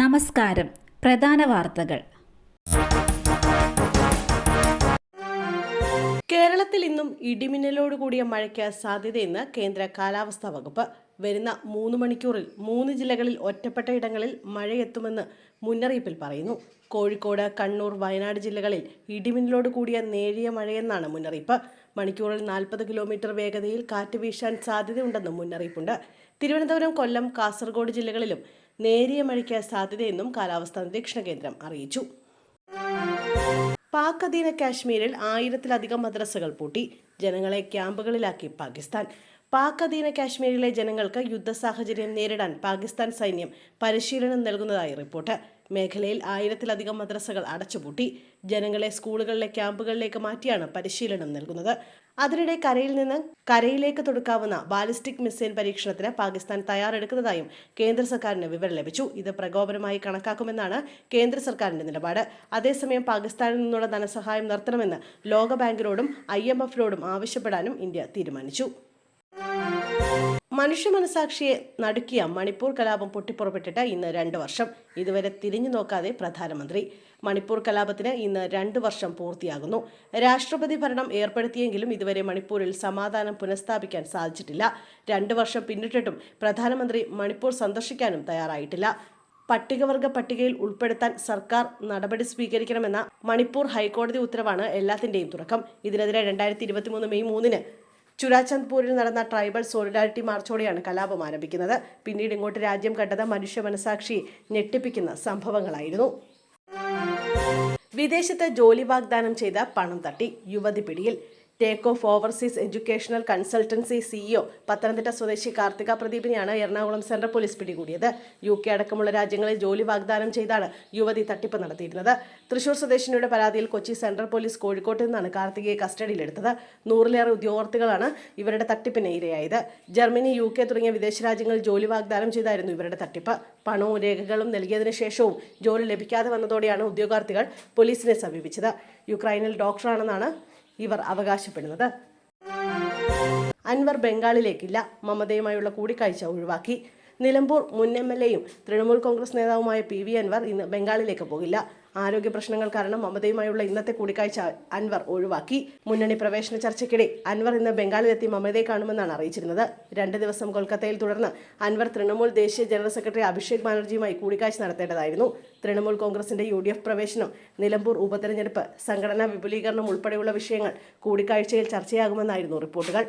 നമസ്കാരം. പ്രധാന വാർത്തകൾ. കേരളത്തിൽ ഇന്നും ഇടിമിന്നലോട് കൂടിയ മഴയ്ക്ക് സാധ്യതയെന്ന് കേന്ദ്ര കാലാവസ്ഥാ വകുപ്പ്. വരുന്ന മൂന്ന് മണിക്കൂറിൽ മൂന്ന് ജില്ലകളിൽ ഒറ്റപ്പെട്ട ഇടങ്ങളിൽ മഴയെത്തുമെന്ന് മുന്നറിയിപ്പിൽ പറയുന്നു. കോഴിക്കോട് കണ്ണൂർ വയനാട് ജില്ലകളിൽ ഇടിമിന്നലോട് കൂടിയ നേരിയ മഴയെന്നാണ് മുന്നറിയിപ്പ്. മണിക്കൂറിൽ നാൽപ്പത് കിലോമീറ്റർ വേഗതയിൽ കാറ്റ് വീശാൻ സാധ്യതയുണ്ടെന്നും മുന്നറിയിപ്പുണ്ട്. തിരുവനന്തപുരം കൊല്ലം കാസർഗോഡ് ജില്ലകളിലും നേരിയ മഴയ്ക്ക് സാധ്യതയെന്നും കാലാവസ്ഥാ നിരീക്ഷണ കേന്ദ്രം അറിയിച്ചു. പാക് അധീന കാശ്മീരിൽ ആയിരത്തിലധികം മദ്രസകൾ പൂട്ടി. ജനങ്ങളെ ക്യാമ്പുകളിലാക്കി പാകിസ്ഥാൻ. പാക് അധീന കാശ്മീരിലെ ജനങ്ങൾക്ക് യുദ്ധ സാഹചര്യം നേരിടാൻ പാകിസ്ഥാൻ സൈന്യം പരിശീലനം നൽകുന്നതായി റിപ്പോർട്ട്. മേഖലയിൽ ആയിരത്തിലധികം മദ്രസകൾ അടച്ചുപൂട്ടി. ജനങ്ങളെ സ്കൂളുകളിലെ ക്യാമ്പുകളിലേക്ക് മാറ്റിയാണ് പരിശീലനം നൽകുന്നത്. അതിനിടെ കരയിൽ നിന്ന് കരയിലേക്ക് തൊടുക്കാവുന്ന ബാലിസ്റ്റിക് മിസൈൽ പരീക്ഷണത്തിന് പാകിസ്ഥാൻ തയ്യാറെടുക്കുന്നതായും കേന്ദ്ര സർക്കാരിന് വിവരം ലഭിച്ചു. ഇത് പ്രകോപനമായി കണക്കാക്കുമെന്നാണ് കേന്ദ്ര സർക്കാരിന്റെ നിലപാട്. അതേസമയം പാകിസ്ഥാനിൽ നിന്നുള്ള ധനസഹായം നിർത്തണമെന്ന് ലോകബാങ്കിനോടും ഐ എം എഫിനോടും ആവശ്യപ്പെടാനും ഇന്ത്യ തീരുമാനിച്ചു. മനുഷ്യ മനസാക്ഷിയെ നടുക്കിയ മണിപ്പൂർ കലാപം പൊട്ടിപ്പുറപ്പെട്ടിട്ട് ഇന്ന് രണ്ട് വർഷം. ഇതുവരെ തിരിഞ്ഞു നോക്കാതെ പ്രധാനമന്ത്രി. മണിപ്പൂർ കലാപത്തിന് ഇന്ന് രണ്ട് വർഷം പൂർത്തിയാകുന്നു. രാഷ്ട്രപതി ഭരണം ഏർപ്പെടുത്തിയെങ്കിലും ഇതുവരെ മണിപ്പൂരിൽ സമാധാനം പുനഃസ്ഥാപിക്കാൻ സാധിച്ചിട്ടില്ല. രണ്ട് വർഷം പിന്നിട്ടിട്ടും പ്രധാനമന്ത്രി മണിപ്പൂർ സന്ദർശിക്കാനും തയ്യാറായിട്ടില്ല. പട്ടികവർഗ പട്ടികയിൽ ഉൾപ്പെടുത്താൻ സർക്കാർ നടപടി സ്വീകരിക്കണമെന്ന മണിപ്പൂർ ഹൈക്കോടതി ഉത്തരവാണ് എല്ലാത്തിന്റെയും തുടക്കം. ഇതിനെതിരെ രണ്ടായിരത്തി മെയ് മൂന്നിന് ചുരാചന്ദ്പൂരിൽ നടന്ന ട്രൈബൽ സോളിഡാരിറ്റി മാർച്ചോടെയാണ് കലാപം ആരംഭിക്കുന്നത്. പിന്നീട് ഇങ്ങോട്ട് രാജ്യം കണ്ടത് മനുഷ്യ മനസാക്ഷി ഞെട്ടിപ്പിക്കുന്ന സംഭവങ്ങളായിരുന്നു. വിദേശത്ത് ജോലി വാഗ്ദാനം ചെയ്ത പണം തട്ടി യുവതി പിടിയിൽ. Take off overseas educational consultancy CEO Pathanamthitta സ്വദേശി കാർത്തിക പ്രദീപിനെയാണ് എറണാകുളം സെൻട്രൽ പോലീസ് പിടികൂടിയത്. യു കെ അടക്കമുള്ള രാജ്യങ്ങളിൽ ജോലി വാഗ്ദാനം ചെയ്താണ് യുവതി തട്ടിപ്പ് നടത്തിയിരുന്നത്. തൃശൂർ സ്വദേശിനിയുടെ പരാതിയിൽ കൊച്ചി സെൻട്രൽ പോലീസ് കോഴിക്കോട്ട് നിന്നാണ് കാർത്തികയെ കസ്റ്റഡിയിലെടുത്തത്. നൂറിലേറെ ഉദ്യോഗാർത്ഥികളാണ് ഇവരുടെ തട്ടിപ്പിന് ഇരയായത്. ജർമ്മനി യു കെ തുടങ്ങിയ വിദേശ രാജ്യങ്ങളിൽ ജോലി വാഗ്ദാനം ചെയ്തായിരുന്നു ഇവരുടെ തട്ടിപ്പ്. പണവും രേഖകളും നൽകിയതിനു ശേഷവും ജോലി ലഭിക്കാതെ വന്നതോടെയാണ് ഉദ്യോഗാർത്ഥികൾ പോലീസിനെ സമീപിച്ചത്. യുക്രൈനിൽ ഡോക്ടറാണെന്നാണ് ഇവർ അവകാശപ്പെടുന്നത്. അൻവർ ബംഗാളിലേക്കില്ല. മമതയുമായുള്ള കൂടിക്കാഴ്ച ഒഴിവാക്കി. നിലമ്പൂർ മുൻ എം എൽ എയും തൃണമൂൽ കോൺഗ്രസ് നേതാവുമായ പി വി അൻവർ ഇന്ന് ബംഗാളിലേക്ക് പോകില്ല. ആരോഗ്യ പ്രശ്നങ്ങൾ കാരണം മമതയുമായുള്ള ഇന്നത്തെ കൂടിക്കാഴ്ച അൻവർ ഒഴിവാക്കി. മുന്നണി പ്രവേശന ചർച്ചയ്ക്കിടെ അൻവർ ഇന്ന് ബംഗാളിലെത്തി മമതയെ കാണുമെന്നാണ് അറിയിച്ചിരുന്നത്. രണ്ട് ദിവസം കൊൽക്കത്തയിൽ തുടർന്ന് അൻവർ തൃണമൂൽ ദേശീയ ജനറൽ സെക്രട്ടറി അഭിഷേക് ബാനർജിയുമായി കൂടിക്കാഴ്ച നടത്തേണ്ടതായിരുന്നു. തൃണമൂൽ കോൺഗ്രസിന്റെ യു പ്രവേശനം നിലമ്പൂർ ഉപതെരഞ്ഞെടുപ്പ് സംഘടനാ വിപുലീകരണം ഉൾപ്പെടെയുള്ള വിഷയങ്ങൾ കൂടിക്കാഴ്ചയിൽ ചർച്ചയാകുമെന്നായിരുന്നു റിപ്പോർട്ടുകൾ.